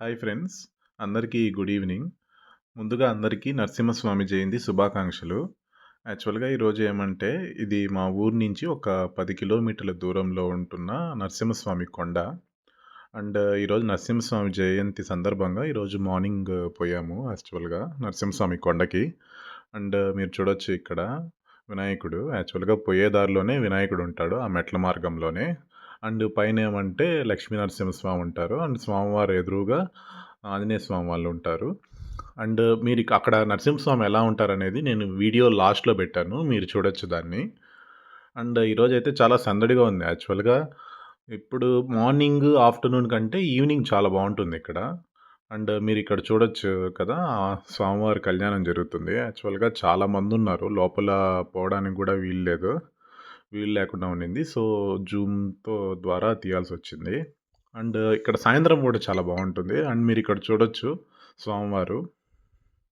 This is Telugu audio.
Hi friends. అందరికీ గుడ్ ఈవినింగ్. ముందుగా అందరికీ నరసింహస్వామి జయంతి శుభాకాంక్షలు. యాక్చువల్గా ఈరోజు ఏమంటే ఇది మా ఊరు నుంచి ఒక పది కిలోమీటర్ల దూరంలో ఉంటున్న నరసింహస్వామి కొండ. అండ్ ఈరోజు నరసింహస్వామి జయంతి సందర్భంగా ఈరోజు మార్నింగ్ పోయాము యాక్చువల్గా నరసింహస్వామి కొండకి. అండ్ మీరు చూడొచ్చు ఇక్కడ వినాయకుడు. యాక్చువల్గా పోయే దారిలోనే వినాయకుడు ఉంటాడు ఆ మెట్ల మార్గంలోనే. అండ్ పైన ఏమంటే లక్ష్మీ నరసింహస్వామి ఉంటారు. అండ్ స్వామివారు ఎదురుగా ఆంజనేయ స్వామి వాళ్ళు ఉంటారు. అండ్ మీరు అక్కడ నరసింహస్వామి ఎలా ఉంటారనేది నేను వీడియో లాస్ట్లో పెట్టాను. మీరు చూడొచ్చు దాన్ని. అండ్ ఈరోజు అయితే చాలా సందడిగా ఉంది. యాక్చువల్గా ఇప్పుడు మార్నింగ్ ఆఫ్టర్నూన్ కంటే ఈవినింగ్ చాలా బాగుంటుంది ఇక్కడ. అండ్ మీరు ఇక్కడ చూడొచ్చు కదా స్వామివారి కళ్యాణం జరుగుతుంది. యాక్చువల్గా చాలామంది ఉన్నారు. లోపల పోవడానికి కూడా వీలు లేదు వీలు లేకుండా ఉండింది. సో జూమ్తో ద్వారా తీయాల్సి వచ్చింది అండ్ ఇక్కడ సాయంత్రం కూడా చాలా బాగుంటుంది అండ్ మీరు ఇక్కడ చూడొచ్చు స్వామివారు.